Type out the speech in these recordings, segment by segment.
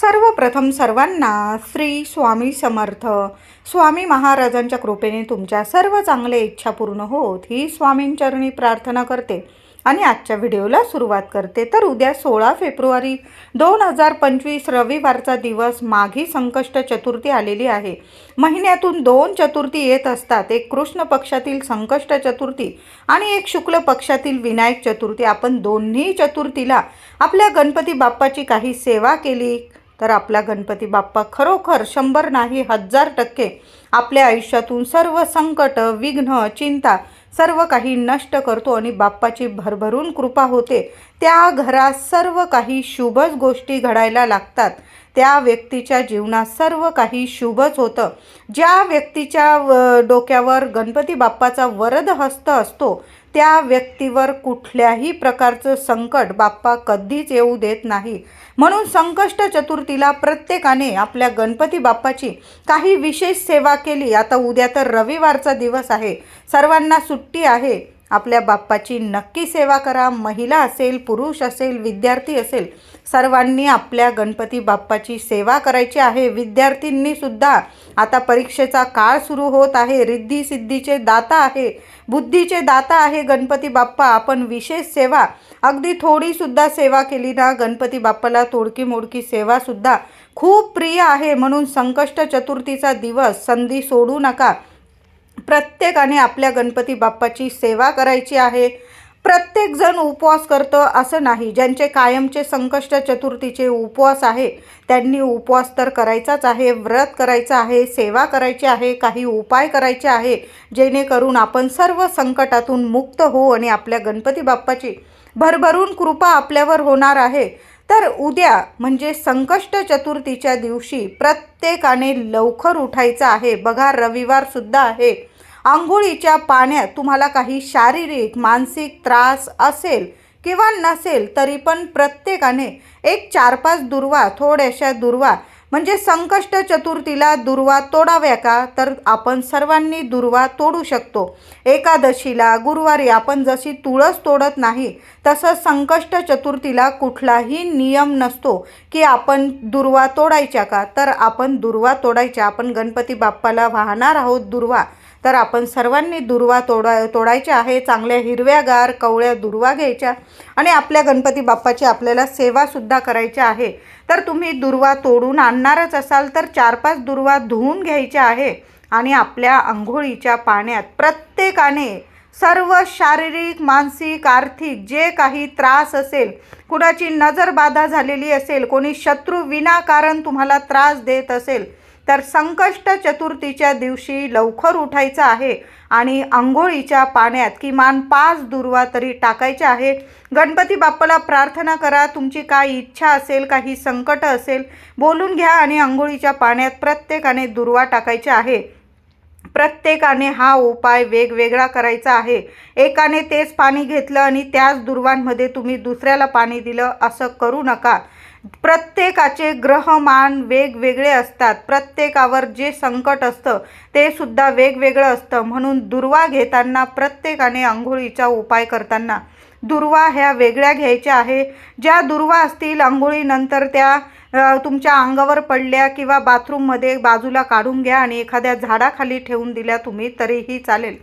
सर्वप्रथम सर्वांना श्री स्वामी समर्थ. स्वामी महाराजांच्या कृपेने तुमच्या सर्व चांगल्या इच्छा पूर्ण होत. ही स्वामींचरणी प्रार्थना करते. आणि आजच्या व्हिडिओला सुरुवात करते. तर उद्या सोळा फेब्रुवारी दोन हजार पंचवीस रविवारचा दिवस माघी संकष्ट चतुर्थी आलेली आहे. महिन्यातून दोन चतुर्थी येत असतात. एक कृष्ण पक्षातील संकष्ट चतुर्थी आणि एक शुक्ल पक्षातील विनायक चतुर्थी. आपण दोन्ही चतुर्थीला आपल्या गणपती बाप्पाची काही सेवा केली. तर आपला गणपती बाप्पा खरोखर शंभर नाही हजार टक्के आपल्या आयुष्यातून सर्व संकट विघ्न चिंता सर्व काही नष्ट करतो आणि बाप्पाची भरभरून कृपा होते. त्या घरात सर्व काही शुभच गोष्टी घडायला लागतात. त्या व्यक्तीच्या जीवनात सर्व काही शुभच होतं. ज्या व्यक्तीच्या डोक्यावर गणपती बाप्पाचा वरद हस्त असतो त्या व्यक्तीवर कुठल्याही प्रकारचं संकट बाप्पा कधीच येऊ देत नाही. म्हणून संकष्ट चतुर्थीला प्रत्येकाने आपल्या गणपती बाप्पाची काही विशेष सेवा केली. आता उद्या तर रविवारचा दिवस आहे. सर्वांना सुट्टी आहे. आपल्या बाप्पाची नक्की सेवा करा. महिला असेल पुरुष असेल विद्यार्थी असेल सर्वांनी आपल्या गणपती बाप्पाची सेवा करायची आहे. विद्यार्थींनीसुद्धा आता परीक्षेचा काळ सुरू होत आहे. रिद्धी सिद्धीचे दाता आहे. बुद्धीचे दाता आहे गणपती बाप्पा. आपण विशेष सेवा अगदी थोडीसुद्धा सेवा केली ना गणपती बाप्पाला तोडकी मोडकी सेवासुद्धा खूप प्रिय आहे. म्हणून संकष्ट चतुर्थीचा दिवस संधी सोडू नका. प्रत्येकाने आपल्या गणपती बाप्पाची सेवा करायची आहे. प्रत्येकजण उपवास करतं असं नाही. ज्यांचे कायमचे संकष्ट चतुर्थीचे उपवास आहे त्यांनी उपवास तर करायचाच आहे व्रत करायचं आहे सेवा करायची आहे काही उपाय करायचे आहे जेणेकरून आपण सर्व संकटातून मुक्त हो आणि आपल्या गणपती बाप्पाची भरभरून कृपा आपल्यावर होणार आहे. तर उद्या म्हणजे संकष्ट चतुर्थीच्या दिवशी प्रत्येकाने लवकर उठायचं आहे. बघा रविवारसुद्धा आहे. आंघोळीच्या पाण्यात तुम्हाला काही शारीरिक मानसिक त्रास असेल किंवा नसेल तरी पण प्रत्येकाने एक चार पाच दुर्वा थोड्याशा दुर्वा म्हणजे संकष्ट चतुर्थीला दुर्वा तोडाव्या का? तर आपण सर्वांनी दुर्वा तोडू शकतो. एकादशीला गुरुवारी आपण जशी तुळस तोडत नाही तसं संकष्ट चतुर्थीला कुठलाही नियम नसतो की आपण दुर्वा तोडायच्या का? तर आपण दुर्वा तोडायच्या. आपण गणपती बाप्पाला वाहणार आहोत दुर्वा. तर आपण सर्वांनी दुर्वा तोडा तोडायच्या आहे. चांगल्या हिरव्यागार कवळ्या दुर्वा घ्यायच्या आणि आपल्या गणपती बाप्पाची आपल्याला सेवासुद्धा करायची आहे. तर तुम्ही दुर्वा तोडून आणणारच असाल तर चार पाच दुर्वा धुवून घ्यायच्या आहे आणि आपल्या आंघोळीच्या पाण्यात प्रत्येकाने सर्व शारीरिक मानसिक आर्थिक जे काही त्रास असेल कुणाची नजरबाधा झालेली असेल कोणी शत्रू विनाकारण तुम्हाला त्रास देत असेल तर संकष्ट चतुर्थीच्या दिवशी लवकर उठायचं आहे आणि आंघोळीच्या पाण्यात किमान पाच दुर्वा तरी टाकायच्या आहे. गणपती बाप्पाला प्रार्थना करा. तुमची काय इच्छा असेल काही संकट असेल बोलून घ्या आणि आंघोळीच्या पाण्यात प्रत्येकाने दुर्वा टाकायचे आहे. प्रत्येकाने हा उपाय वेगवेगळा करायचा आहे. एकाने तेच पाणी घेतलं आणि त्याच दुर्वांमध्ये तुम्ही दुसऱ्याला पाणी दिलं असं करू नका. प्रत्येकाचे ग्रहमान वेगवेगळे असतात. प्रत्येकावर जे संकट असतं ते सुद्धा वेगवेगळं असतं. म्हणून दुर्वा घेताना प्रत्येकाने आंघोळीचा उपाय करताना. दुर्वा ह्या वेगळ्या घ्यायच्या आहे. ज्या दुर्वा असतील आंघोळीनंतर त्या तुमच्या अंगावर पडल्या किंवा बाथरूममध्ये बाजूला काढून घ्या आणि एखाद्या झाडाखाली ठेवून दिल्या तुम्ही तरीही चालेल.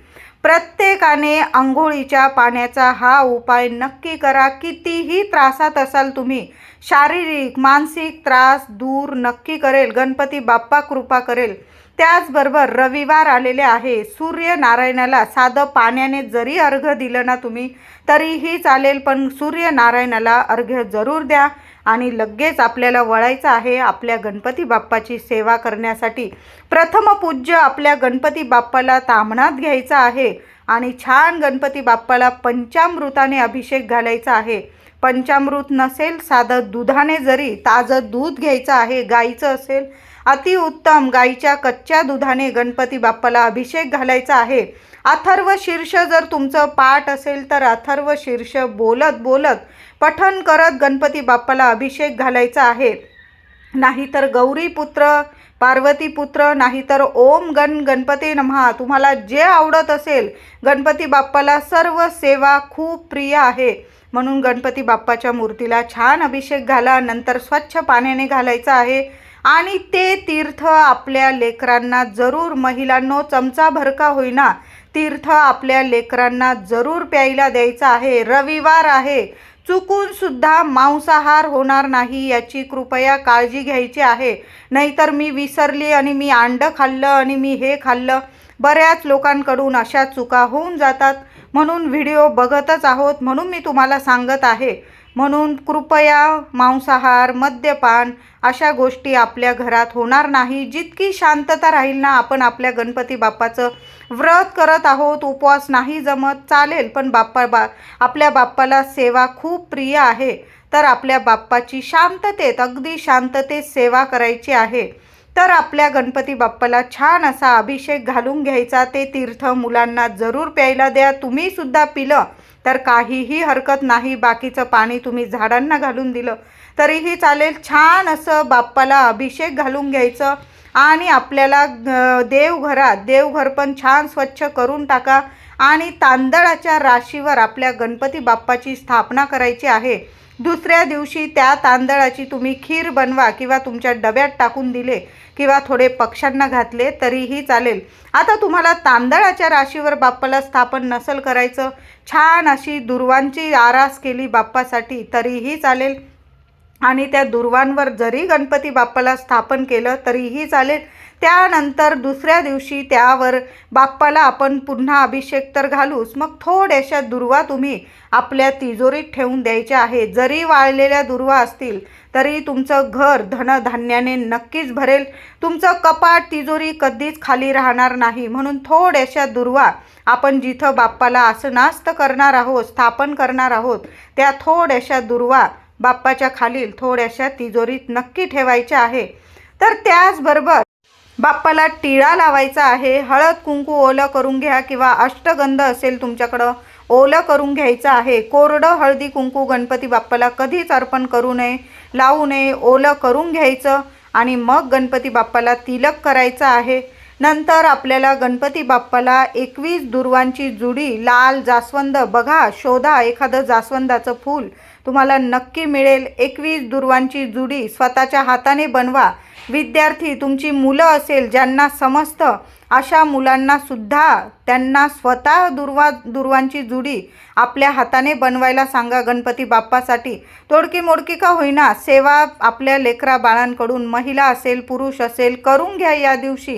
प्रत्येकाने आंघोळीच्या पाण्याचा हा उपाय नक्की करा. कितीही त्रासात असाल तुम्ही शारीरिक मानसिक त्रास दूर नक्की करेल. गणपती बाप्पा कृपा करेल. त्याचबरोबर रविवार आलेले आहे. सूर्यनारायणाला साधं पाण्याने जरी अर्घ्य दिलं ना तुम्ही तरीही चालेल पण सूर्यनारायणाला अर्घ्य जरूर द्या. आणि लगेच आपल्याला वळायचं आहे आपल्या गणपती बाप्पाची सेवा करण्यासाठी. प्रथम पूज्य आपल्या गणपती बाप्पाला तामणात घ्यायचं आहे. आणि छान गणपती बाप्पाला पंचामृताने अभिषेक घालायचा आहे. पंचामृत नसेल साधं दुधाने जरी ताजं दूध घ्यायचं आहे गाईचं असेल अतिउत्तम गाईच्या कच्च्या दुधाने गणपती बाप्पाला अभिषेक घालायचा आहे. अथर्व शीर्ष जर तुमचं पाठ असेल तर अथर्व शीर्ष बोलत बोलत पठन करत गणपती बाप्पाला अभिषेक घालायचा आहे. नाहीतर गौरीपुत्र पार्वतीपुत्र नाहीतर ओम गण गणपती नमहा. तुम्हाला जे आवडत असेल गणपती बाप्पाला सर्व सेवा खूप प्रिय आहे. म्हणून गणपती बाप्पाच्या मूर्तीला छान अभिषेक घाला नंतर स्वच्छ पाण्याने घालायचं आहे. आणि ते तीर्थ आपल्या लेकरांना जरूर महिलांनो चमचा भरका होईना तीर्थ आपल्या लेकरांना जरूर प्यायला द्यायचं आहे. रविवार आहे. चुकून सुद्धा मांसाहार होणार नाही याची कृपया काळजी घ्यायची आहे. नाहीतर मी विसरली आणि मी अंडं खाल्लं आणि मी हे खाल्लं. बऱ्याच लोकांकडून अशा चुका होऊन जातात. म्हणून व्हिडिओ बघतच आहोत म्हणून मी तुम्हाला सांगत आहे. म्हणून कृपया मांसाहार मद्यपान अशा गोष्टी आपल्या घरात होणार नाही. जितकी शांतता राहील ना आपण आपल्या गणपती बाप्पाचं व्रत करत आहोत उपवास नाही जमत चालेल पण बाप्पा बा आपल्या बाप्पाला सेवा खूप प्रिय आहे. तर आपल्या बाप्पाची शांततेत अगदी शांततेत सेवा करायची आहे. तर आपल्या गणपती बाप्पाला छान असा अभिषेक घालून घ्यायचा. ते तीर्थ मुलांना जरूर प्यायला द्या. तुम्ही सुद्धा पिलं तर काहीही हरकत नाही. बाकीचं पाणी तुम्ही झाडांना घालून दिलं. तरीही चालेल छान असं बाप्पाला अभिषेक घालून घ्यायचं. आणि आपल्याला देवघरात देवघर पण छान स्वच्छ करून टाका. आणि तांदळाच्या राशीवर आपल्या गणपती बाप्पाची स्थापना करायची आहे. दुसऱ्या दिवशी त्या तांदळाची तुम्ही खीर बनवा किंवा तुमच्या डब्यात टाकून दिले किंवा थोडे पक्ष्यांना घातले तरीही चालेल. आता तुम्हाला तांदळाच्या राशीवर बाप्पाला स्थापन नसल करायचं. छान अशी दुर्वांची आरास केली बाप्पासाठी तरीही चालेल. आणि त्या दुर्वांवर जरी गणपती बाप्पाला स्थापन केलं तरीही चालेल. त्यानंतर दुसऱ्या दिवशी त्यावर बाप्पाला आपण पुन्हा अभिषेक तर घालूच. मग थोड्याशा दुर्वा तुम्ही आपल्या तिजोरीत ठेवून द्यायच्या आहे जरी वाळलेल्या दुर्वा असतील तरी तुमचं घर धनधान्याने नक्कीच भरेल. तुमचं कपाट तिजोरी कधीच खाली राहणार नाही. म्हणून थोड्याशा दुर्वा आपण जिथं बाप्पाला आसनास्त करणार आहोत स्थापन करणार आहोत त्या थोड्याशा दुर्वा बाप्पाच्या खालील थोड्याशा तिजोरीत नक्की ठेवायच्या आहे. तर त्याचबरोबर बाप्पाला टिळा लावायचा आहे. हळद कुंकू ओलं करून घ्या किंवा अष्टगंध असेल तुमच्याकडं ओलं करून घ्यायचं आहे. कोरडं हळदी कुंकू गणपती बाप्पाला कधीच अर्पण करू नये लावू नये ओलं करून घ्यायचं आणि मग गणपती बाप्पाला तिलक करायचं आहे. नंतर आपल्याला गणपती बाप्पाला एकवीस दुर्वांची जुडी लाल जास्वंद बघा शोधा एखादं जास्वंदाचं फूल तुम्हाला नक्की मिळेल. एकवीस दुर्वांची जुडी स्वतःच्या हाताने बनवा. विद्यार्थी तुमची मुलं असेल ज्यांना समजतं अशा मुलांना सुद्धा त्यांना स्वतः दुर्वा दुर्वांची जुडी आपल्या हाताने बनवायला सांगा गणपती बाप्पासाठी. तोडकी मोडकी का होईना सेवा आपल्या लेकरा बाळांकडून महिला असेल पुरुष असेल करून घ्या या दिवशी.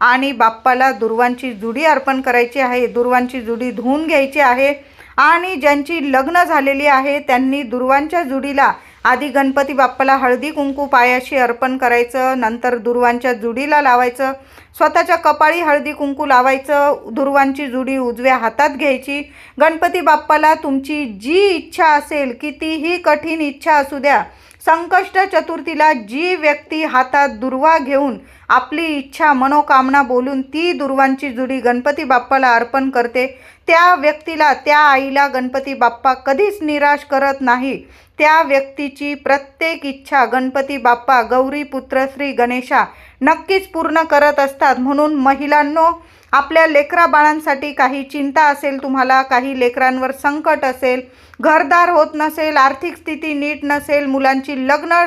आणि बाप्पाला दुर्वांची जुडी अर्पण करायची आहे. दुर्वांची जुडी धुवून घ्यायची आहे. आणि ज्यांची लग्न झालेली आहे त्यांनी दुर्वांच्या जुडीला आधी गणपती बाप्पाला हळदी कुंकू पायाशी अर्पण करायचं नंतर दुर्वांच्या जुडीला लावायचं स्वतःच्या कपाळी हळदी कुंकू लावायचं दुर्वांची जुडी उजव्या हातात घ्यायची. गणपती बाप्पाला तुमची जी इच्छा असेल कितीही कठीण इच्छा असू द्या संकष्ट चतुर्थीला जी व्यक्ती हातात दुर्वा घेऊन आपली इच्छा मनोकामना बोलून ती दुर्वांची जुडी गणपती बाप्पाला अर्पण करते त्या व्यक्तीला त्या आईला गणपती बाप्पा कधीच निराश करत नाही. त्या व्यक्तीची प्रत्येक इच्छा गणपती बाप्पा गौरी पुत्र श्री गणेशा नक्कीच पूर्ण करत असतात. म्हणून महिलांनो आपल्या लेकरा बाळांसाठी काही चिंता असेल तुम्हाला काही लेकरांवर संकट असेल घरदार होत नसेल आर्थिक स्थिती नीट नसेल मुलांची लग्न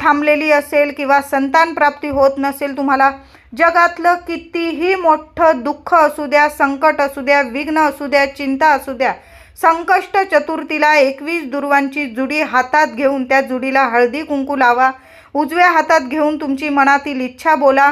थांबलेली असेल किंवा संतान प्राप्ती होत नसेल तुम्हाला जगातलं कितीही मोठं दुःख असू द्या संकट असू द्या विघ्न असू द्या चिंता असू द्या संकष्ट चतुर्थीला एकवीस दुर्वांची जुडी हातात घेऊन त्या जुडीला हळदी कुंकू लावा. उजव्या हातात घेऊन तुमची मनातील इच्छा बोला.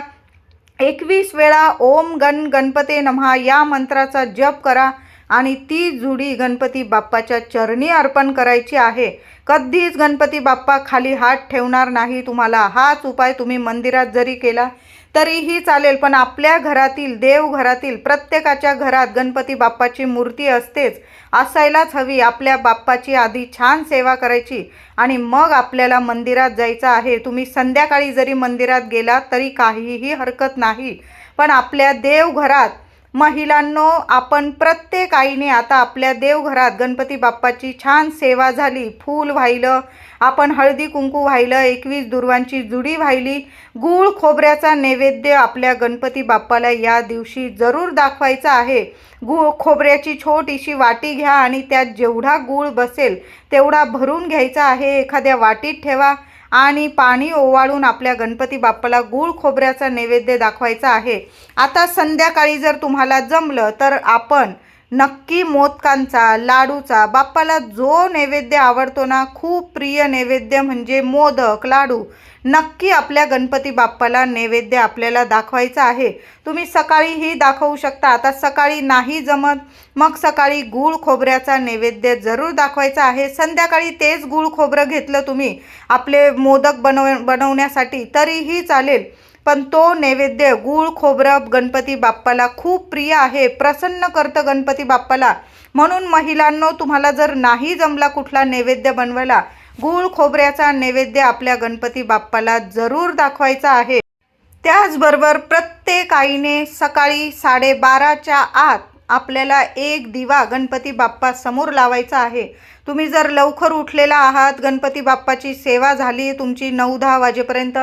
एकवीस वेळा ओम गण गणपते नमहा या मंत्राचा जप करा आणि ती जुडी गणपती बाप्पाच्या चरणी अर्पण करायची आहे. कधीच गणपती बाप्पा खाली हात ठेवणार नाही. तुम्हाला हाच उपाय तुम्ही मंदिरात जरी केला तरीही चालेल पण आपल्या घरातील देवघरातील प्रत्येकाच्या घरात गणपती बाप्पाची मूर्ती असतेच असायलाच हवी आपल्या बाप्पाची आधी छान सेवा करायची आणि मग आपल्याला मंदिरात जायचं आहे. तुम्ही संध्याकाळी जरी मंदिरात गेलात तरी काहीही हरकत नाही पण आपल्या देवघरात महिलांनो आपण प्रत्येक आईने आता आपल्या देवघरात गणपती बाप्पाची छान सेवा झाली. फूल वाहिलं आपण हळदी कुंकू व्हायलं एकवीस दुर्वांची जुडी व्हायली. गूळ खोबऱ्याचा नैवेद्य आपल्या गणपती बाप्पाला या दिवशी जरूर दाखवायचा आहे. गूळ खोबऱ्याची छोटीशी वाटी घ्या आणि त्यात जेवढा गूळ बसेल तेवढा भरून घ्यायचा आहे. एखाद्या वाटीत ठेवा. आणि पाणी ओवाळून आपल्या गणपती बाप्पाला गूळ खोबऱ्याचा नैवेद्य दाखवायचा आहे. आता संध्याकाळी जर तुम्हाला जमलं तर आपण नक्की मोदकांचा लाडूचा बाप्पाला जो नैवेद्य आवडतो ना खूप प्रिय नैवेद्य म्हणजे मोदक लाडू. नक्की आपल्या गणपती बाप्पाला नैवेद्य आपल्याला दाखवायचा आहे. तुम्ही सकाळीही दाखवू शकता. आता सकाळी नाही जमत. मग सकाळी गूळ खोबऱ्याचा नैवेद्य जरूर दाखवायचा आहे. संध्याकाळी तेच गूळ खोबरं घेतलं तुम्ही आपले मोदक बनव बनवण्यासाठी तरीही चालेल. पण तो नैवेद्य गूळ खोबरं गणपती बाप्पाला खूप प्रिय आहे. प्रसन्न करतं गणपती बाप्पाला. म्हणून महिलांनो तुम्हाला जर नाही जमला कुठला नैवेद्य बनवायला गूळ खोबऱ्याचा नैवेद्य आपल्या गणपती बाप्पाला जरूर दाखवायचा आहे. त्याचबरोबर प्रत्येक आईने सकाळी साडेबाराच्या आत आपल्याला एक दिवा गणपती बाप्पा समोर लावायचा आहे. तुम्ही जर लवकर उठलेला आहात गणपती बाप्पाची सेवा झाली तुमची नऊ दहा वाजेपर्यंत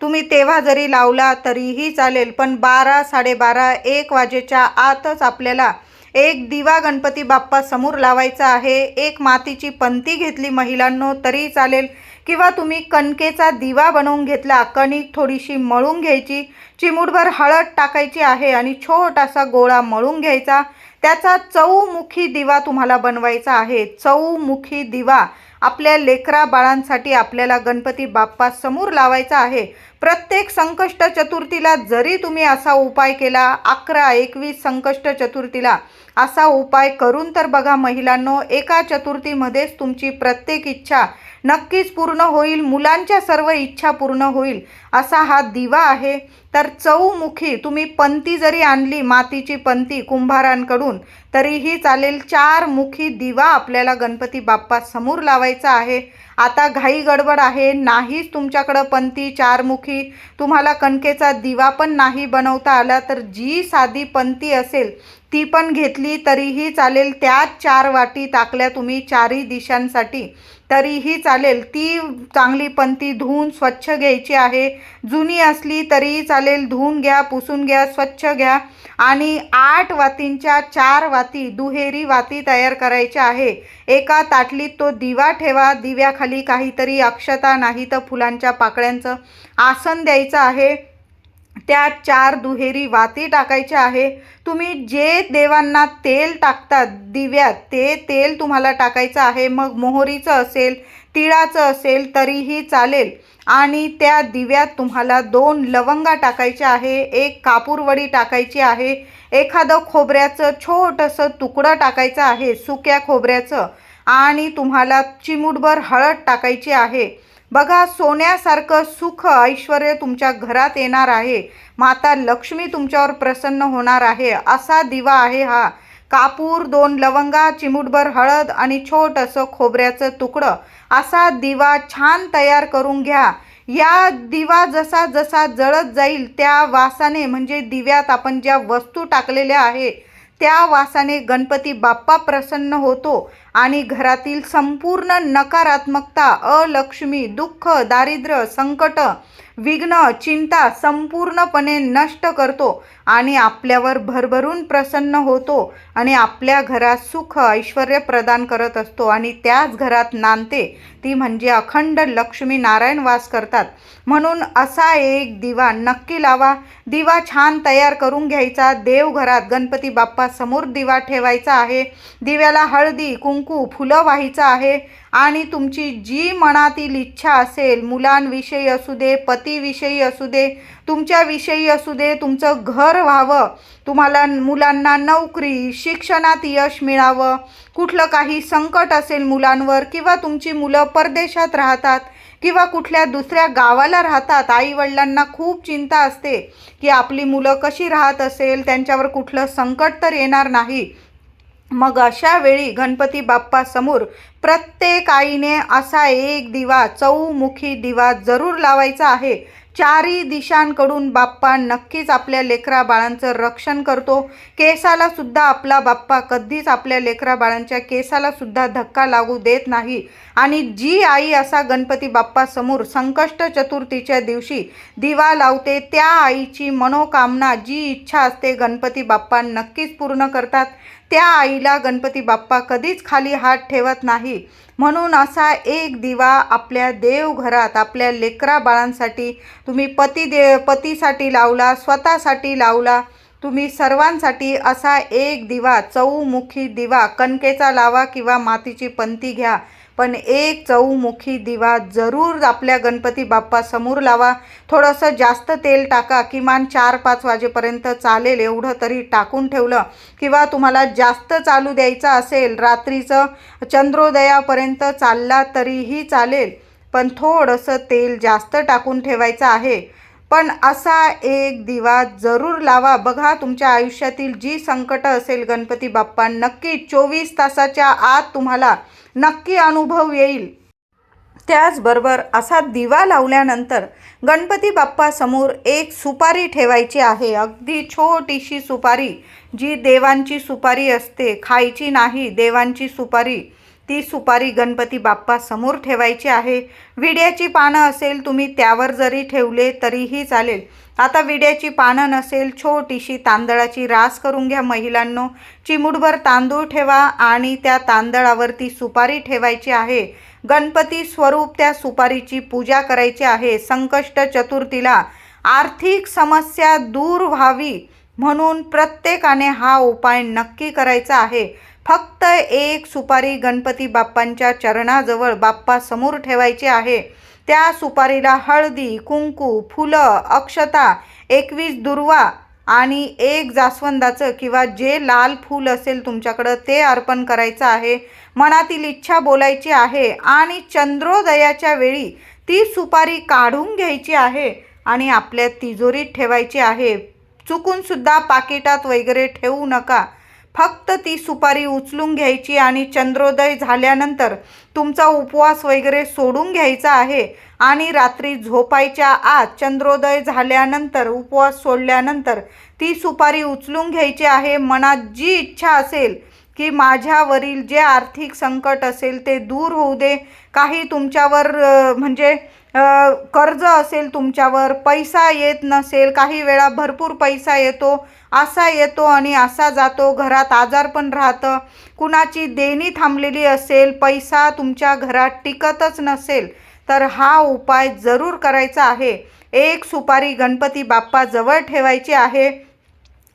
तुम्ही तेव्हा जरी लावला तरीही चालेल पण बारा साडेबारा एक वाजेच्या आतच आपल्याला एक दिवा गणपती बाप्पा समोर लावायचा आहे. एक मातीची पंती घेतली महिलांनो तरी चालेल. किंवा तुम्ही कणकेचा दिवा बनवून घेतला कणिक थोडीशी मळून घ्यायची चिमूटभर हळद टाकायची आहे आणि छोटासा गोळा मळून घ्यायचा. त्याचा चौमुखी दिवा तुम्हाला बनवायचा आहे. चौमुखी दिवा आपल्या लेकरा बाळांसाठी आपल्याला गणपती बाप्पा समोर लावायचा आहे. प्रत्येक संकष्ट चतुर्थीला जरी तुम्ही असा उपाय केला अकरा एकवीस संकष्ट चतुर्थीला असा उपाय करून तर बघा महिलांनो एका चतुर्थीमध्येच तुमची प्रत्येक इच्छा नक्कीच पूर्ण होईल मुलांच्या सर्व इच्छा पूर्ण होईल असा हा दिवा आहे. तर चौमुखी तुम्ही पंती जरी आणली मातीची पंती कुंभारांकडून तरीही चालेल चार मुखी दिवा आपल्याला गणपती बाप्पा समोर लावायचा आहे. आता घाई गडबड आहे नाहीच तुमच्याकडं पंती चारमुखी. तुम्हाला कणकेचा दिवा पण नाही बनवता आला तर जी साधी पंती असेल ती पण घेतली तरीही चालेल त्यात चार वाटी टाकल्या तुम्ही चारही दिशांसाठी. तरीही चालेल. ती चांगली पंती धुवून स्वच्छ घ्यायची आहे. जुनी असली तरीही चालेल. धुवून घ्या पुसून घ्या स्वच्छ घ्या. आणि आठ वातींच्या चार वाती दुहेरी वाती तयार करायच्या आहे. एका ताटलीत तो दिवा ठेवा. दिव्याखाली काहीतरी अक्षता नाही तर फुलांच्या पाकळ्यांचं आसन द्यायचं आहे. त्या चार दुहेरी वाती टाकायच्या आहे. तुम्ही जे देवांना तेल टाकतात दिव्यात ते तेल तुम्हाला टाकायचं आहे. मग मोहरीचं असेल तिळाचं असेल तरीही चालेल. आणि त्या दिव्यात तुम्हाला दोन लवंगा टाकायच्या आहे एक कापूरवडी टाकायची आहे एखादं खोबऱ्याचं छोटंसं तुकडं टाकायचं आहे सुक्या खोबऱ्याचं. आणि तुम्हाला चिमूटभर हळद टाकायची आहे. बघा सोन्यासारखं सुख ऐश्वर तुमच्या घरात येणार आहे. माता लक्ष्मी तुमच्यावर प्रसन्न होणार आहे. असा दिवा आहे हा. कापूर दोन लवंगा चिमूटभर हळद आणि छोटंसं खोबऱ्याचं तुकडं. असा दिवा छान तयार करून घ्या. या दिवा जसा जसा जळत जाईल त्या वासाने म्हणजे दिव्यात आपण ज्या वस्तू टाकलेल्या आहे त्या वासाने गणपती बाप्पा प्रसन्न होतो आणि घरातील संपूर्ण नकारात्मकता अलक्ष्मी दुःख दारिद्र्य संकट विघ्न चिंता संपूर्णपणे नष्ट करतो. आणि आपल्यावर भरभरून प्रसन्न होतो आणि आपल्या घरात सुख ऐश्वर प्रदान करत असतो. आणि त्याच घरात नांदते. ती म्हणजे अखंड लक्ष्मी नारायण वास करतात. म्हणून असा एक दिवा नक्की लावा. दिवा छान तयार करून घ्यायचा. देवघरात गणपती बाप्पा समोर दिवा ठेवायचा आहे. दिव्याला हळदी कुंकू फुलं व्हायचं आहे. आणि तुमची जी मनातील इच्छा असेल मुलांविषयी असू दे पतीविषयी असू दे तुमच्याविषयी असू दे तुमचं घर व्हावं तुम्हाला मुलांना नोकरी शिक्षणात यश मिळावं कुठलं काही संकट असेल मुलांवर किंवा तुमची मुलं परदेशात राहतात किंवा कुठल्या दुसऱ्या गावाला राहतात आईवडिलांना खूप चिंता असते की आपली मुलं कशी राहत असेल त्यांच्यावर कुठलं संकट तर येणार नाही. मग अशा वेळी गणपती बाप्पासमोर प्रत्येक आईने असा एक दिवा चौमुखी दिवा जरूर लावायचा आहे. चारी दिशांकडून बाप्पा नक्कीच आपल्या लेकरा बाळांचं रक्षण करतो. केसाला सुद्धा आपला बाप्पा कधीच आपल्या लेकरा बाळांच्या केसाला सुद्धा धक्का लागू देत नाही. आणि जी आई असा गणपती बाप्पा समोर संकष्ट चतुर्थीच्या दिवशी दिवा लावते त्या आईची मनोकामना जी इच्छा असते गणपती बाप्पा नक्कीच पूर्ण करतात. त्या आईला गणपती बाप्पा कधीच खाली हात ठेवत नाही. म्हणून असा एक दिवा आपल्या देवघरात आपल्या लेकरा बाळांसाठी तुम्ही पती दे पतीसाठी लावला स्वतःसाठी लावला तुम्ही सर्वांसाठी असा एक दिवा चौमुखी दिवा कणकेचा लावा किंवा मातीची पंती घ्या. पण एक चौमुखी दिवा जरूर आपल्या गणपती बाप्पा समोर लावा. थोडंसं जास्त तेल टाका किमान चार पाच वाजेपर्यंत चालेल एवढं तरी टाकून ठेवलं. किंवा तुम्हाला जास्त चालू द्यायचं असेल रात्रीचं चंद्रोदयापर्यंत चालला तरीही चालेल. पण थोडंसं तेल जास्त टाकून ठेवायचं आहे. पण असा एक दिवा जरूर लावा. बघा तुमच्या आयुष्यातील जी संकटं असेल गणपती बाप्पा नक्की चोवीस तासाच्या आत तुम्हाला नक्की अनुभव येईल. त्याचबरोबर असा दिवा लावल्यानंतर गणपती बाप्पासमोर एक सुपारी ठेवायची आहे. अगदी छोटीशी सुपारी जी देवांची सुपारी असते. खायची नाही देवांची सुपारी. ती सुपारी गणपती बाप्पासमोर ठेवायची आहे. विड्याची पानं असेल तुम्ही त्यावर जरी ठेवले तरीही चालेल. आता विड्याची पानं नसेल छोटीशी तांदळाची रास करून घ्या महिलांनो. चिमुटभर तांदूळ ठेवा आणि त्या तांदळावरती सुपारी ठेवायची आहे. गणपती स्वरूप त्या सुपारीची पूजा करायची आहे. संकष्ट चतुर्थीला आर्थिक समस्या दूर व्हावी म्हणून प्रत्येकाने हा उपाय नक्की करायचा आहे. फक्त एक सुपारी गणपती बाप्पांच्या चरणाजवळ बाप्पा समोर ठेवायची आहे. त्या सुपारीला हळदी कुंकू फुलं अक्षता एकवीस दुर्वा आणि एक जास्वंदाचं किंवा जे लाल फूल असेल तुमच्याकडं ते अर्पण करायचं आहे. मनातील इच्छा बोलायची आहे आणि चंद्रोदयाच्या वेळी ती सुपारी काढून घ्यायची आहे आणि आपल्या तिजोरीत ठेवायची आहे. चुकूनसुद्धा पाकिटात वगैरे ठेवू नका. फक्त ती सुपारी उचलून घ्यायची आणि चंद्रोदय झाल्यानंतर तुमचा उपवास वगैरे सोडून घ्यायचा आहे आणि रात्री झोपायच्या आत चंद्रोदय झाल्यानंतर उपवास सोडल्यानंतर ती सुपारी उचलून घ्यायची आहे मनात जी इच्छा असेल की माझ्यावरील जे आर्थिक संकट असेल ते दूर होऊ दे. काही तुमच्यावर म्हणजे कर्ज असेल तुमच्यावर पैसा येत नसेल काही वेळा भरपूर पैसा येतो असा येतो आणि असा जातो घरात आजार पण राहतं. कुणाची देणी थांबलेली असेल पैसा तुमच्या घरात टिकतच नसेल तर हा उपाय जरूर करायचा आहे. एक सुपारी गणपती बाप्पाजवळ ठेवायची आहे.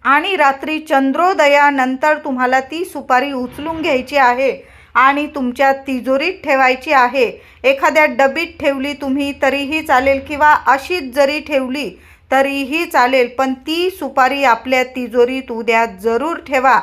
आणि रात्री चंद्रोदयानंतर तुम्हाला ती सुपारी उचलून घ्यायची आहे आणि तुमच्या तिजोरीत ठेवायची आहे. एखाद्या डबीत ठेवली तुम्ही तरीही चालेल किंवा अशीच जरी ठेवली तरीही चालेल पण ती सुपारी आपल्या तिजोरीत उद्या जरूर ठेवा.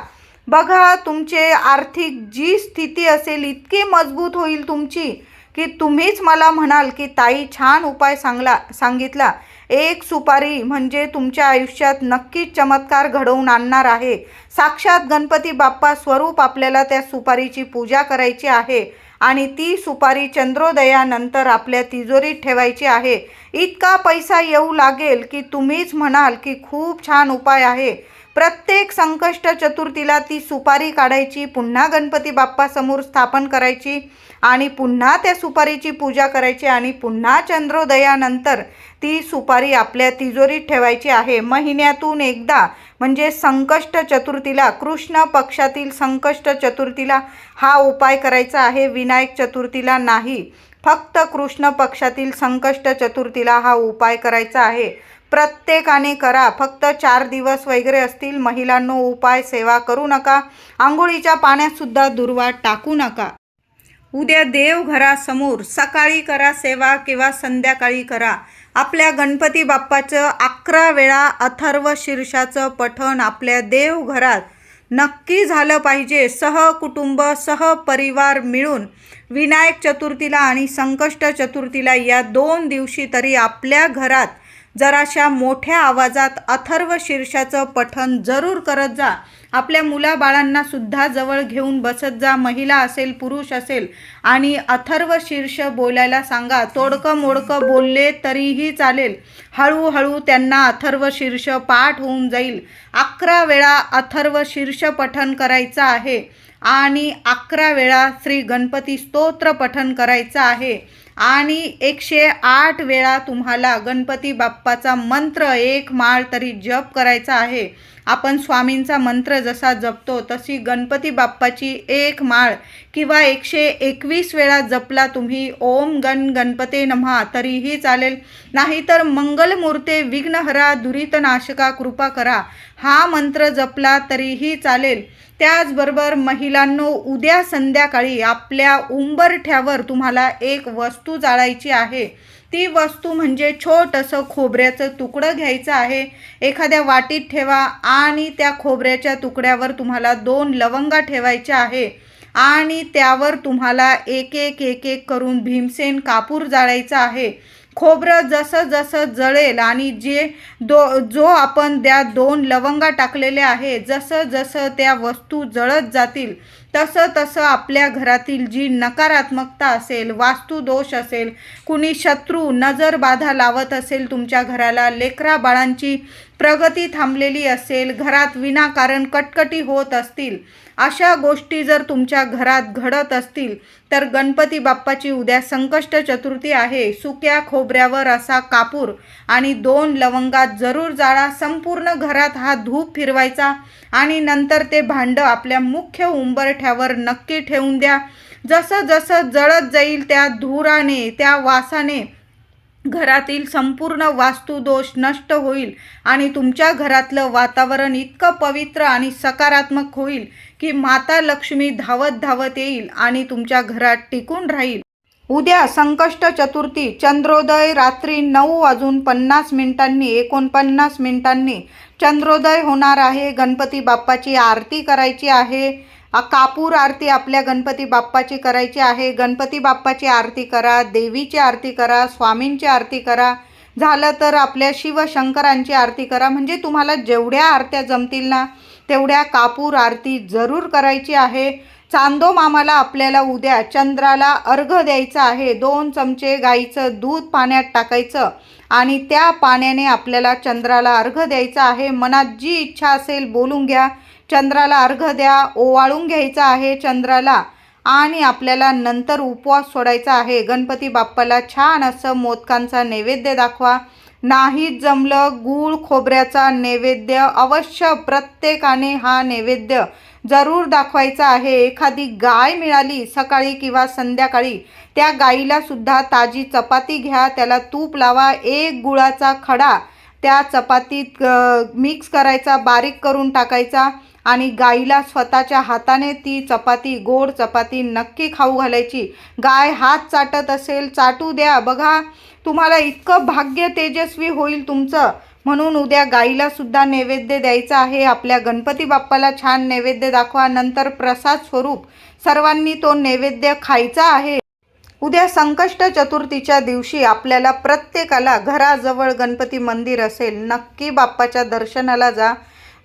बघा तुमचे आर्थिक जी स्थिती असेल इतकी मजबूत होईल तुमची की तुम्हीच मला म्हणाल की ताई छान उपाय सांगला सांगितला. एक सुपारी म्हणजे तुमच्या आयुष्यात नक्कीच चमत्कार घडवून आणणार आहे. साक्षात गणपती बाप्पा स्वरूप आपल्याला त्या सुपारीची पूजा करायची आहे आणि ती सुपारी चंद्रोदयानंतर आपल्या तिजोरीत ठेवायची आहे. इतका पैसा येऊ लागेल की तुम्हीच म्हणाल की खूप छान उपाय आहे. प्रत्येक संकष्ट चतुर्थीला ती सुपारी काढायची पुन्हा गणपती बाप्पासमोर स्थापन करायची आणि पुन्हा त्या सुपारीची पूजा करायची आणि पुन्हा चंद्रोदयानंतर ती सुपारी आपल्या तिजोरीत ठेवायची आहे. महिन्यातून एकदा म्हणजे संकष्ट चतुर्थीला कृष्ण पक्षातील संकष्ट चतुर्थीला हा उपाय करायचा आहे. विनायक चतुर्थीला नाही फक्त कृष्ण पक्षातील संकष्ट चतुर्थीला हा उपाय करायचा आहे. प्रत्येकाने करा. फक्त चार दिवस वगैरे असतील महिलांनो उपाय सेवा करू नका. आंघोळीच्या पाण्यातसुद्धा दुर्वा टाकू नका. उद्या देवघरासमोर सकाळी करा सेवा किंवा संध्याकाळी करा. आपल्या गणपती बाप्पाचं अकरा वेळा अथर्व शीर्षाचं पठण आपल्या देवघरात नक्की झालं पाहिजे. सहकुटुंब सहपरिवार मिळून विनायक चतुर्थीला आणि संकष्ट चतुर्थीला या दोन दिवशी तरी आपल्या घरात जराशा मोठ्या आवाजात अथर्व शीर्षाचं पठण जरूर करत जा. आपल्या मुलाबाळांना सुद्धा जवळ घेऊन बसत जा. महिला असेल पुरुष असेल आणि अथर्व शीर्ष बोलायला सांगा. तोडकं मोडकं बोलले तरीही चालेल. हळूहळू त्यांना अथर्व शीर्ष पाठ होऊन जाईल. अकरा वेळा अथर्व शीर्ष पठन करायचं आहे आणि अकरा वेळा श्री गणपती स्तोत्र पठन करायचं आहे. आणि एकशे आठ वेळा तुम्हाला गणपती बाप्पाचा मंत्र एक माळ तरी जप करायचा आहे. आपण स्वामींचा मंत्र जसा जपतो तशी गणपती बाप्पाची एक माळ किंवा एकशे एकवीस वेळा जपला तुम्ही ओम गण गणपते नम्हा तरीही चालेल. नाहीतर मंगलमूर्ते विघ्नहरा धुरितनाशका कृपा करा. हा मंत्र जपला तरीही चालेल. त्याचबरोबर महिलांनो उद्या संध्याकाळी आपल्या उंबरठ्यावर तुम्हाला एक वस्तू जाळायची आहे. ती वस्तू म्हणजे छोटंसं खोबऱ्याचं तुकडं घ्यायचं आहे. एखाद्या वाटीत ठेवा आणि त्या खोबऱ्याच्या तुकड्यावर तुम्हाला दोन लवंगा ठेवायच्या आहे. आणि त्यावर तुम्हाला एक एक एक एक करून भीमसेन कापूर जाळायचा आहे. खोबरं जसं जसं जळेल आणि जे दो जो आपण त्या दोन लवंगा टाकलेले आहे जसं जसं त्या वस्तू जळत जातील तसं तसं आपल्या घरातील जी नकारात्मकता असेल वास्तुदोष असेल कुणी शत्रू नजर बाधा लावत असेल तुमच्या घराला लेकरा बाळांची प्रगती थांबलेली असेल घरात विनाकारण कटकटी होत असतील अशा गोष्टी जर तुमच्या घरात घडत असतील तर गणपती बाप्पाची उद्या संकष्ट चतुर्थी आहे. सुक्या खोबऱ्यावर असा कापूर आणि दोन लवंगात जरूर जाळा. संपूर्ण घरात हा धूप फिरवायचा आणि नंतर ते भांडं आपल्या मुख्य उंबरठ्यावर नक्की ठेवून द्या. जसं जसं जळत जाईल त्या धुराने त्या वासाने घरातील संपूर्ण वास्तुदोष नष्ट होईल आणि तुमच्या घरातलं वातावरण इतकं पवित्र आणि सकारात्मक होईल की माता लक्ष्मी धावत धावत येईल आणि तुमच्या घरात टिकून राहील. उद्या संकष्ट चतुर्थी चंद्रोदय रात्री नऊ वाजून पन्नास मिनिटांनी एकोणपन्नास मिनिटांनी चंद्रोदय होणार आहे. गणपती बाप्पाची आरती करायची आहे. कापूर आरती आपल्या गणपती बाप्पाची करायची आहे. गणपती बाप्पाची आरती करा देवीची आरती करा स्वामींची आरती करा. झालं तर आपल्या शिवशंकरांची आरती करा. म्हणजे तुम्हाला जेवढ्या आरत्या जमतील ना तेवढ्या कापूर आरती जरूर करायची आहे. चांदो मामाला आपल्याला उद्या चंद्राला अर्घ द्यायचा आहे. दोन चमचे गाईचं दूध पाण्यात टाकायचं आणि त्या पाण्याने आपल्याला चंद्राला अर्घ द्यायचा आहे. मनात जी इच्छा असेल बोलून घ्या. चंद्राला अर्घ द्या ओवाळून घ्यायचा आहे चंद्राला आणि आपल्याला नंतर उपवास सोडायचा आहे. गणपती बाप्पाला छान असं मोदकांचा नैवेद्य दाखवा. नाही जमलं गूळ खोबऱ्याचा नैवेद्य अवश्य प्रत्येकाने हा नैवेद्य जरूर दाखवायचा आहे. एखादी गाय मिळाली सकाळी किंवा संध्याकाळी त्या गाईला सुद्धा ताजी चपाती घ्या त्याला तूप लावा एक गुळाचा खडा त्या चपातीत मिक्स करायचा बारीक करून टाकायचा आणि गाईला स्वतःच्या हाताने ती चपाती गोड चपाती नक्की खाऊ घालायची. गाय हात चाटत असेल चाटू द्या. बघा तुम्हाला इतकं भाग्य तेजस्वी होईल तुमचं. म्हणून उद्या गाईला सुद्धा नैवेद्य द्यायचा आहे. आपल्या गणपती बाप्पाला छान नैवेद्य दाखवा. नंतर प्रसाद स्वरूप. सर्वांनी तो नैवेद्य खायचा आहे. उद्या संकष्ट चतुर्थीच्या दिवशी आपल्याला प्रत्येकाला घराजवळ गणपती मंदिर असेल. नक्की बाप्पाच्या दर्शनाला जा.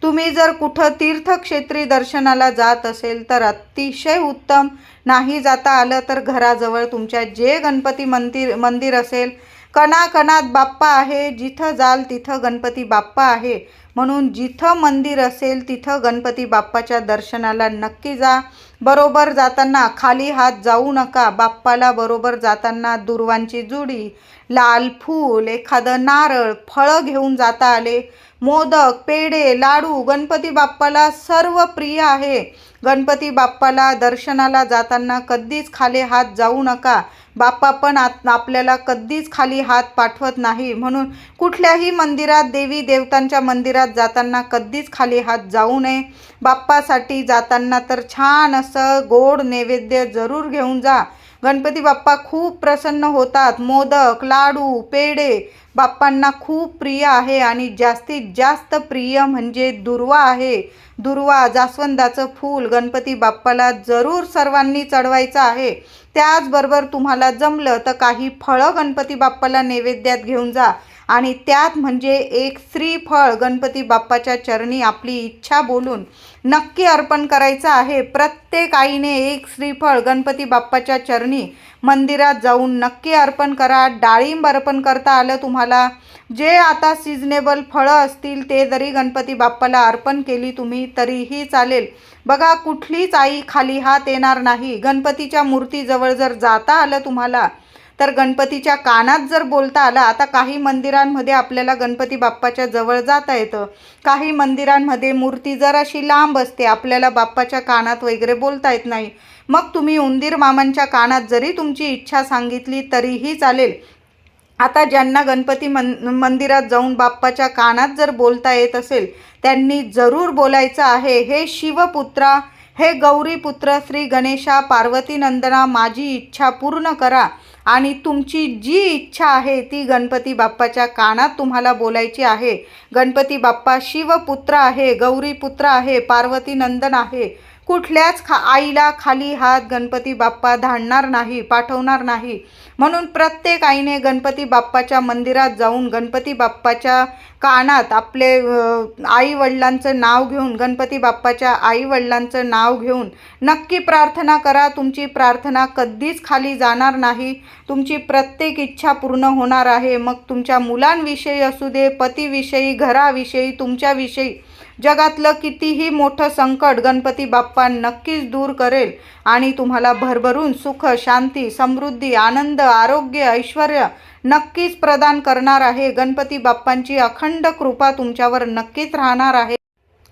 तुम्ही जर कुठं तीर्थक्षेत्री दर्शनाला जात असेल तर अतिशय उत्तम. नाही जाता आलं तर घराजवळ तुमच्या जे गणपती मंदिर मंदिर असेल कणाकणात बाप्पा आहे जिथं जाल तिथं गणपती बाप्पा आहे. म्हणून जिथं मंदिर असेल तिथं गणपती बाप्पाच्या दर्शनाला नक्की जा. बरोबर जाताना खाली हात जाऊ नका. बाप्पाला बरोबर जाताना दुर्वांची जुडी लाल फूल एखादं नारळ फळं घेऊन जाता आले. मोदक पेढे लाडू गणपती बाप्पाला सर्व प्रिय आहे. गणपती बाप्पाला दर्शनाला जाताना कधीच खाली हात जाऊ नका. बाप्पा पण आत आपल्याला कधीच खाली हात पाठवत नाही. म्हणून कुठल्याही मंदिरात देवी देवतांच्या मंदिरात जाताना कधीच खाली हात जाऊ नये. बाप्पासाठी जाताना तर छान असं गोड नैवेद्य जरूर घेऊन जा. गणपती बाप्पा खूप प्रसन्न होतात. मोदक लाडू पेढे बाप्पांना खूप प्रिय आहे आणि जास्तीत जास्त प्रिय म्हणजे दुर्वा आहे. दुर्वा जास्वंदाचं फूल गणपती बाप्पाला जरूर सर्वांनी चढवायचं आहे. त्याचबरोबर तुम्हाला जमलं तर काही फळं गणपती बाप्पाला नैवेद्यात घेऊन जा. आणि त्यात म्हणजे एक श्रीफळ गणपती बाप्पाच्या चरणी आपली इच्छा बोलून नक्की अर्पण करायचं आहे. प्रत्येक आईने एक श्रीफळ गणपती बाप्पाच्या चरणी मंदिरात जाऊन नक्की अर्पण करा. डाळिंब अर्पण करता आलं तुम्हाला. जे आता सिजनेबल फळं असतील ते जरी गणपती बाप्पाला अर्पण केली तुम्ही तरीही चालेल. बघा कुठलीच आई खाली हात येणार नाही. गणपतीच्या मूर्तीजवळ जर जाता आलं तुम्हाला तर गणपतीच्या कानात जर बोलता आलं आता काही मंदिरांमध्ये आपल्याला गणपती बाप्पाच्या जवळ जाता येतं. काही मंदिरांमध्ये मूर्ती जराशी लांब असते आपल्याला बाप्पाच्या कानात वगैरे बोलता येत नाही. मग तुम्ही उंदीर मामांच्या कानात जरी तुमची इच्छा सांगितली तरीही चालेल. आता ज्यांना गणपती मन मंदिरात जाऊन बाप्पाच्या कानात जर बोलता येत असेल त्यांनी जरूर बोलायचं आहे हे शिवपुत्रा हे गौरीपुत्र श्री गणेशा पार्वती नंदना माझी इच्छा पूर्ण करा. आणि तुमची जी इच्छा आहे ती गणपती बाप्पाच्या कानात तुम्हाला बोलायची आहे. गणपती बाप्पा शिवपुत्र आहे गौरीपुत्र आहे पार्वती नंदन आहे. कुठल्याच खा आईला खाली हात गणपती बाप्पा धाडणार नाही पाठवणार नाही. म्हणून प्रत्येक आईने गणपती बाप्पाच्या मंदिरात जाऊन गणपती बाप्पाच्या कानात आपले आई वडिलांचं नाव घेऊन गणपती बाप्पाच्या आई वडिलांचं नाव घेऊन नक्की प्रार्थना करा. तुमची प्रार्थना कधीच खाली जाणार नाही. तुमची प्रत्येक इच्छा पूर्ण होणार आहे. मग तुमच्या मुलांविषयी असू दे पतीविषयी घराविषयी तुमच्याविषयी जगातलं कितीही मोठं संकट गणपती बाप्पा नक्कीच दूर करेल आणि तुम्हाला भरभरून सुख शांती समृद्धी आनंद आरोग्य ऐश्वर नक्कीच प्रदान करणार आहे. गणपती बाप्पांची अखंड कृपा तुमच्यावर नक्कीच राहणार आहे.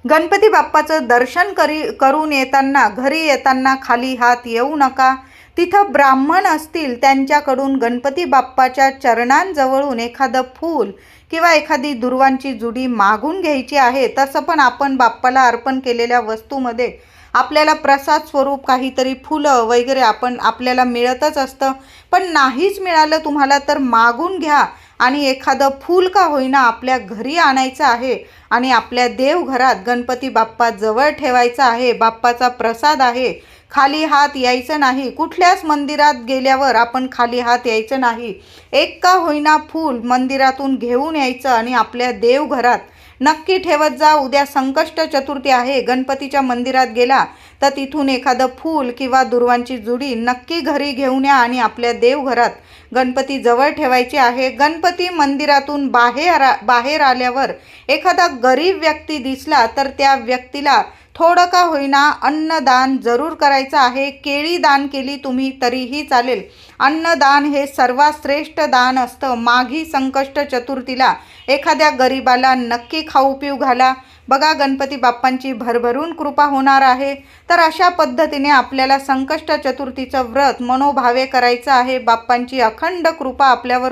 गणपती बाप्पाचं दर्शन करी करून येताना घरी येताना खाली हात येऊ नका. तिथं ब्राह्मण असतील त्यांच्याकडून गणपती बाप्पाच्या चरणांजवळून एखादं फूल किंवा एखादी दुर्वांची जुडी मागून घ्यायची आहे तसं पण आपण बाप्पाला अर्पण केलेल्या वस्तूमध्ये आपल्याला प्रसाद स्वरूप काहीतरी फुलं वगैरे आपण आपल्याला मिळतच असतं. पण नाहीच मिळालं तुम्हाला तर मागून घ्या आणि एखादं फूल का होईना आपल्या घरी आणायचं आहे आणि आपल्या देवघरात गणपती बाप्पा जवळ ठेवायचा आहे बाप्पाचा प्रसाद आहे खाली हात यायचं नाही. कुठल्याच मंदिरात गेल्यावर आपण खाली हात यायचं नाही. एक का होईना फूल मंदिरातून घेऊन यायचं आणि आपल्या देवघरात. नक्की ठेवत जा उद्या संकष्ट चतुर्थी आहे. गणपतीच्या मंदिरात गेला तर तिथून एखादं फूल किंवा दुर्वांची जुडी नक्की घरी घेऊन या आणि आपल्या देवघरात गणपती जवळ ठेवायचे आहे. गणपती मंदिरातून बाहेर बाहेर आल्यावर एखादा गरीब व्यक्ती दिसला तर त्या व्यक्तीला थोडं का होईना अन्नदान जरूर करायचं आहे. केळी दान केली तुम्ही तरीही चालेल. अन्नदान हे सर्वात श्रेष्ठ दान असतं. माघी संकष्ट चतुर्थीला एखाद्या गरिबाला नक्की खाऊ पिऊ घाला. बघा गणपती बाप्पांची भरभरून कृपा होणार आहे. तर अशा पद्धतीने आपल्याला संकष्ट चतुर्थीचं व्रत मनोभावे करायचं आहे. बाप्पांची अखंड कृपा आपल्यावर